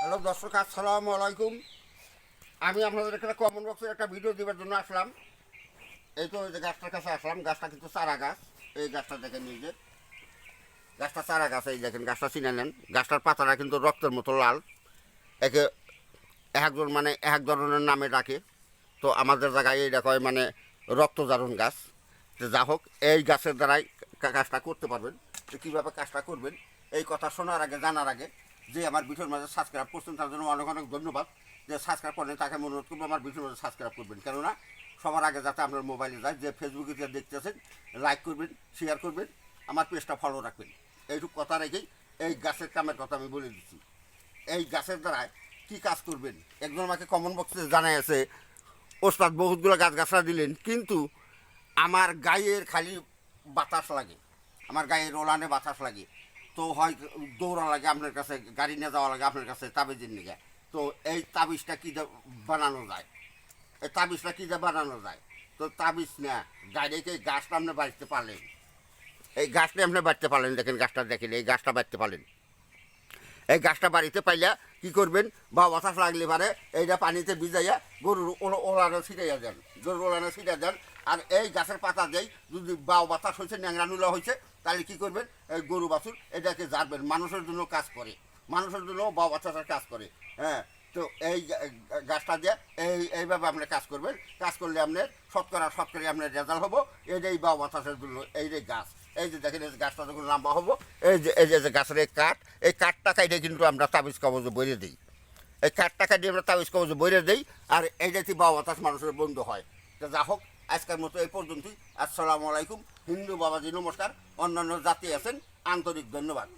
Hello দর্শক, আসসালামু আলাইকুম। আমি আপনাদের এখানে কমন বক্সের একটা ভিডিও দেওয়ার জন্য আসলাম। এই তো এই যে গাছটার কাছে আসলাম, গাছটা কিন্তু চারা গাছ। এই গাছটা দেখেন নিজে গাছটা চারা গাছ, এই দেখেন, গাছটা চিনে নেন। গাছটার পাতাটা কিন্তু রক্তের মতো লাল। একে একজন মানে এক ধরনের নামে ডাকে। তো আমাদের জায়গায় এইটা কয় মানে রক্তজারণ গাছ। তো যা হোক, এই গাছের দ্বারাই কাজটা করতে পারবেন। তো কীভাবে কাজটা করবেন, এই কথা শোনার আগে, জানার আগে যে আমার ভিডিওর মাঝে সাবস্ক্রাইব করছেন, তার জন্য অনেক অনেক ধন্যবাদ। যে সাবস্ক্রাইব করেন, তাকে অনুরোধ করব আমার ভিডিওর মাঝে সাবস্ক্রাইব করবেন। কেননা, সবার আগে যাতে আপনার মোবাইলে যায়, যে ফেসবুকে যে দেখতেছেন লাইক করবেন শেয়ার করবেন, আমার পেজটা ফলো রাখবেন। এইটুকু কথা রেখেই এই গাছের কামের কথা আমি বলে দিচ্ছি। এই গাছের দ্বারায় কি কাজ করবেন? একজন আমাকে কমন বক্সে জানাই আছে ওস্তাদ, বহুতগুলো গাছ গাছরা দিলেন, কিন্তু আমার গায়ের খালি বাতাস লাগে। আমার গায়ের ওলানে বাতাস লাগে। তো হয় দৌড়া লাগে আপনার কাছে, গাড়ি নিয়ে যাওয়া লাগে আপনার কাছে, তাবিজের নিয়ে তো এই তাবিজটা কী দিয়ে বানানো যায়? এই তাবিজটা কী দিয়ে বানানো যায়? তো তাবিজ না, ডাইরেক্ট এই গাছটা আপনি বাড়তে পারলেন এই গাছটা আপনি বাড়তে পারলেন দেখেন গাছটা দেখেন, এই গাছটা বাড়তে পারলেন এই গাছটা বাড়িতে পাইলা কি করবেন? বা বাতাস লাগলে পারে এইটা পানিতে ভিজাইয়া গরুর ওলা- ওলানো ছিটাইয়া দেন, গরুর ওলানো ছিটাই দেন। আর এই গাছের পাতা দেই, যদি বাও বাতাস হয়েছে ন্যাংরা নুলা হয়েছে তাহলে কি করবেন? এই গরু বাছুর এটাকে জারবেন মানুষের জন্য কাজ করে। মানুষের জন্য বাও বাতাসের কাজ করে। হ্যাঁ তো এই গাছটা দিয়ে এই, এইভাবে আপনি কাজ করবেন। কাজ করলে আপনার শতকরা, শতকরি আপনার রেজাল্ট হব। এই যে এই বাও বাতাসের জন্য এই যে গাছ, এই যে দেখেন, এই যে গাছটা যখন লম্বা হব, এই যে এই যে যে গাছের এই কাঠ, এই কাঠটা কাইটে কিন্তু আমরা তাবিজ কাগজে বইরে দিই। এই কাঠটা কাটিয়ে আমরা তাবিজ কাগজে বইরে দিই, আর এই জাতি বাবা বাতাস মানুষের বন্ধু হয়। তো যা হোক, আজকের মতো এই পর্যন্তই। আসসালামু আলাইকুম। হিন্দু বাবাজি, নমস্কার। অন্যান্য জাতি আছেন, আন্তরিক ধন্যবাদ।